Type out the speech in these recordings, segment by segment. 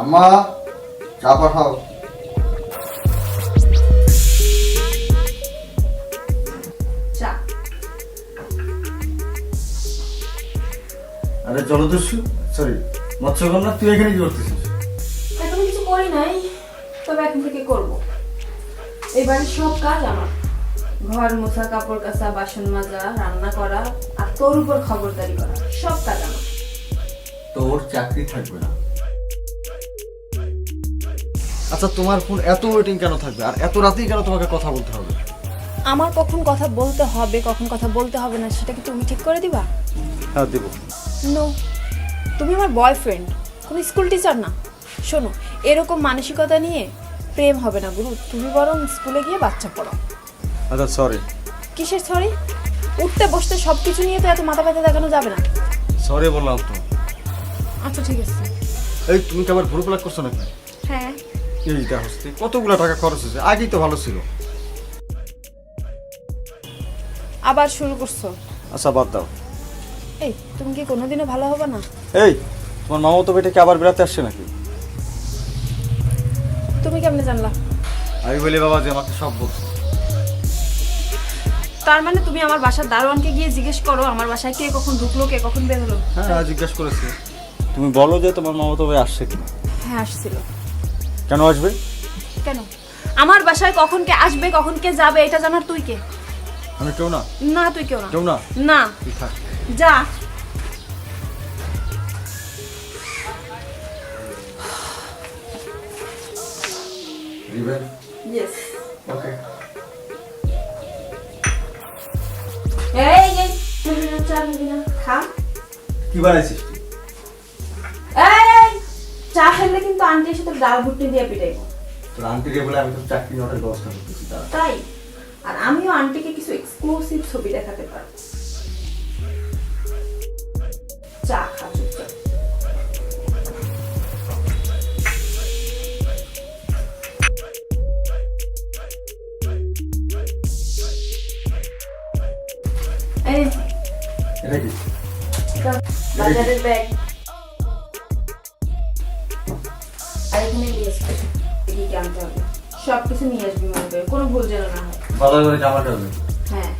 আম্মা চা পাঠাও। চা। আরে জলদস্যু সরি মৎস্যকন্যা তুই এখানে কি করতেছিস? এখন কিছু করি নাই তবে এখন থেকে করব। এবার সব কাজ আমার। ঘর মোছা কাপড় কাচা বাসন মাজা রান্না করা আর তোর উপর খবরদারি করা সব কাজ আমার। তোর চাকরি থাকবে না। আচ্ছা তোমার ফোন এত ওয়েটিং কেন থাকবে? আর এত রাতেই কেন তোমাকে কথা বলতে হবে? আমার কখন কথা বলতে হবে কখন কথা বলতে হবে না সেটা কি তুমি ঠিক করে দিবা? হ্যাঁ দেবো। নো তুমি আমার বয়ফ্রেন্ড কোনো স্কুল টিচার না। শোনো এরকম মানসিকতা নিয়ে প্রেম হবে না গুরু। তুমি বরং স্কুলে গিয়ে বাচ্চা পড়ো আচ্ছা সরি কিসের সরি উঠতে বসতে সব কিছু নিয়ে তো এত মাথা ব্যথা দেখানো যাবে না। সরি বললাম তো। আচ্ছা ঠিক আছে। এই তুমি কি আবার ভুল প্লাক করছ নাকি? হ্যাঁ। এইটা হচ্ছে কতগুলো টাকা খরচ হয়েছে? আগেই তো ভালো ছিল। আবার শুরু করছ। আচ্ছা বাদ দাও। এই তুমি কি কোনোদিনও ভালো হবে না? এই তোমার মামা তো বেটাকে আবার বেড়াতে আসছে নাকি? তুমি কেমনে জানলা? আমি বলি বাবা যে আমাকে সব বলছো তার মানে তুমি আমার বাসার দারোয়ানকে গিয়ে জিজ্ঞেস করো আমার বাসায় কে কখন ঢুকলো কে কখন বের হলো? হ্যাঁ জিজ্ঞেস করেছি। তুমি বলো যে তোমার মামা তো ভাই আসছে কিনা। হ্যাঁ আসছিল। কেন আসবে কেন আমার বাসায় কখন কে আসবে কখন কে যাবে এটা জানার তুই কে আমি কেউ না না তুই কেউ না কেউ না না তুই থাক যা এই এই চা কি বানাইছিস চা খেলে কিন্তু আন্টির সাথে ডাল ভুট্টি দিয়ে পিটাইবো। তোর আন্টিকে বলে আমি তো চাকরি নেওয়ার ব্যবস্থা করতেছি তাই? আর আমিও আন্টিকে কিছু এক্সক্লুসিভ ছবি দেখাতে পারব। চা খা চুপচাপ। বাজারের ব্যাগ। আনতে হবে। সব কিছু নিয়ে আসবি মনে করে কোনো ভুল যেন না হয়। বাজার করে জামা টানবে হ্যাঁ।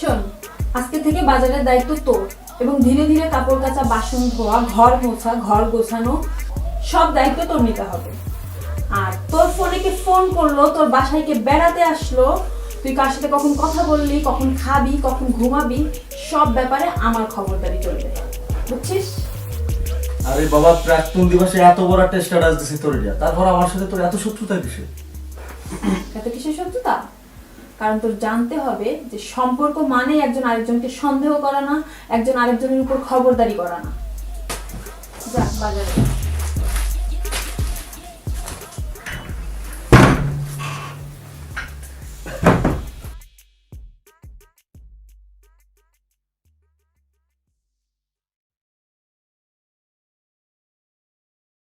শোন আজকে থেকে বাজারের দায়িত্ব তোর এবং ধীরে ধীরে কাপড় কাচা বাসন ধোয়া ঘর মোছা ঘর গোছানো সব দায়িত্ব তোর নিতে হবে। আর তোর ফোনে কে ফোন করল তোর বাসায় কে বেড়াতে আসলো তুই কার সাথে কখন কথা বললি কখন খাবি কখন ঘুমাবি সব ব্যাপারে আমার খবরদারি চলবে বুঝছিস? আরে বাবা, প্রাক্তন দিবসে এত বড় একটা স্ট্যাটাস দিছি তোর এটা। তারপর আমার সাথে তোর এত শত্রুতা কিসে এত কিসের শত্রুতা? কারণ তোর জানতে হবে যে সম্পর্ক মানে একজন আরেকজনকে সন্দেহ করা না একজন আরেকজনের উপর খবরদারি করা না যা, বাজারে।